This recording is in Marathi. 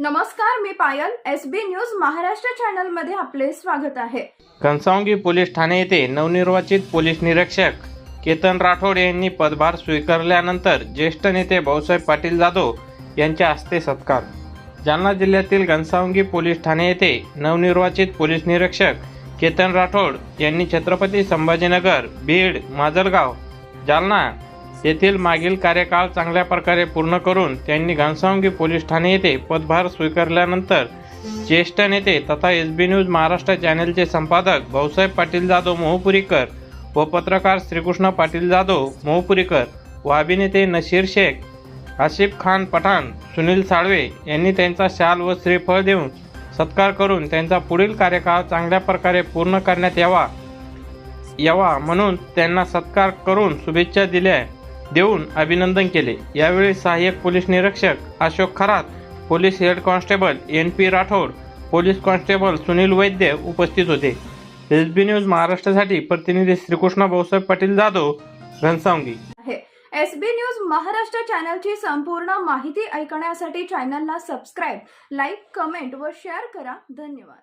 नमस्कार मी Payal S B news Maharashtra चॅनलमध्ये आपले स्वागत आहे. घनसावंगी पोलीस ठाणे येथे नवनिर्वाचित पोलीस निरीक्षक केतन राठोड यांनी पदभार स्वीकारल्यानंतर ज्येष्ठ नेते भाऊसाहेब पाटील जाधव यांच्या हस्ते सत्कार. जालना जिल्ह्यातील घनसावंगी पोलीस ठाणे येथे नवनिर्वाचित पोलीस निरीक्षक केतन राठोड यांनी छत्रपती संभाजीनगर बीड माजलगाव जालना येथील मागील कार्यकाळ चांगल्या प्रकारे पूर्ण करून त्यांनी घनसावंगी पोलीस ठाणे येथे पदभार स्वीकारल्यानंतर ज्येष्ठ नेते तथा एस बी न्यूज महाराष्ट्र चॅनेलचे संपादक भाऊसाहेब पाटील जाधव मोहपुरीकर व पत्रकार श्रीकृष्ण पाटील जाधव मोहपुरीकर व अभिनेते नशीर शेख आसिफ खान पठाण सुनील साळवे यांनी त्यांचा शाल व श्रीफळ देऊन सत्कार करून त्यांचा पुढील कार्यकाळ चांगल्या प्रकारे पूर्ण करण्यात यावा यावा म्हणून त्यांना सत्कार करून शुभेच्छा दिल्या. देऊन अभिनंदन केले. यावेळी सहाय्यक पोलीस निरीक्षक Ashok Kharat police head constable N P Rathod police constable Sunil Vaidya उपस्थित होते. एस बी न्यूज महाराष्ट्रासाठी प्रतिनिधी Shrikrishna Bhausaheb Patil Jadhav Ghansawangi. S B news Maharashtra चॅनलची संपूर्ण माहिती ऐकण्यासाठी चॅनलला सबस्क्राईब लाईक कमेंट व शेअर करा. धन्यवाद.